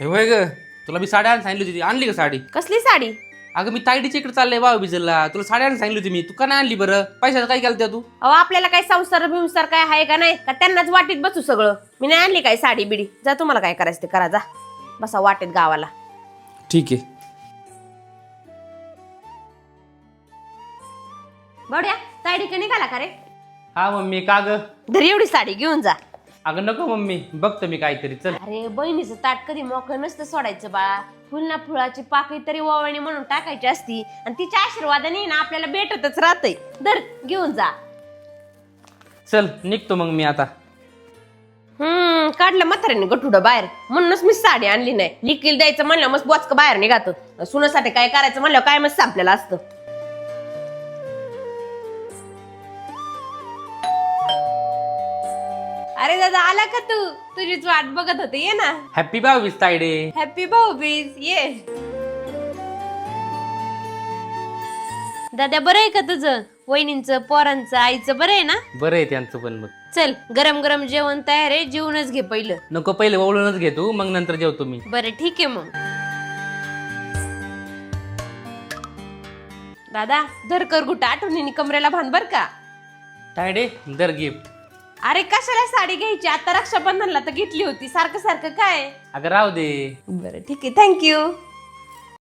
हे होय ग. तुला मी साडी आणायला सांगितली होती. आणली का साडी? कसली साडी? अगं मी तायडीच्या इकडे चाललंय बाबा बिजलला. तुला साडी आणायला सांगितली होती मी. तू का नाही आणली बरं? पैशाचं काय केलं त्या तू? अहो आपल्याला काय संसार बिंसार काय आहे का नाही? का त्यांनाच वाटीत बसू सगळं? मी नाही आणली काय साडी बिडी? जा तुम्हाला काय करायचं ते करा जा. बसा वाटेत गावाला. ठीक आहे. बड्या साडी का निघाला का रे? हा मम्मी का ग? धर एवढी साडी घेऊन जा. अगं नको मम्मी बघतो मी काहीतरी चल. अरे बहिणीचं ताट कधी मोकळं नसतं सोडायचं बाळा. फुलना फुलाची पाकळी तरी ओवाळणी म्हणून टाकायची असती आणि तिच्या आशीर्वादाने ना आपल्याला भेटतच राहतंय. धर घेऊन जा. चल निघतो मग मी आता. हम्म काढलं म्हाताऱ्याने गठुडं बाहेर. म्हणूनच मी साडी आणली नाही. लिकील द्यायचं म्हणलं मग बोचक बाहेर निघात. सुनासाठी काय करायचं म्हणलं काय मस्त आपल्याला असतं. अरे दादा आला का तू? तुझीच वाट बघत होते ये ना. हॅपी बावीस तायडे. हॅपी भाऊबीज ये. दादा बरं आहे का तुझं? वहिनींचं पोरांचं आईचं बरं आहे ना? बरं आहे त्यांचं पण मग. चल गरम गरम जेवण तयार आहे जेवणच घे पहिलं. नको पहिले ओळूनच घे तू मग नंतर जेवतो मी. बरं ठीक आहे मग. दादा धर कर गुट आठवणीने कमरेला बांध बर का? तायडे दर गिफ्ट. अरे कशाला साडी घ्यायची? आता रक्षाबंधनला तर घेतली होती. सारखं सारखं काय? अगं राहू दे. बरं ठीक आहे. थँक्यू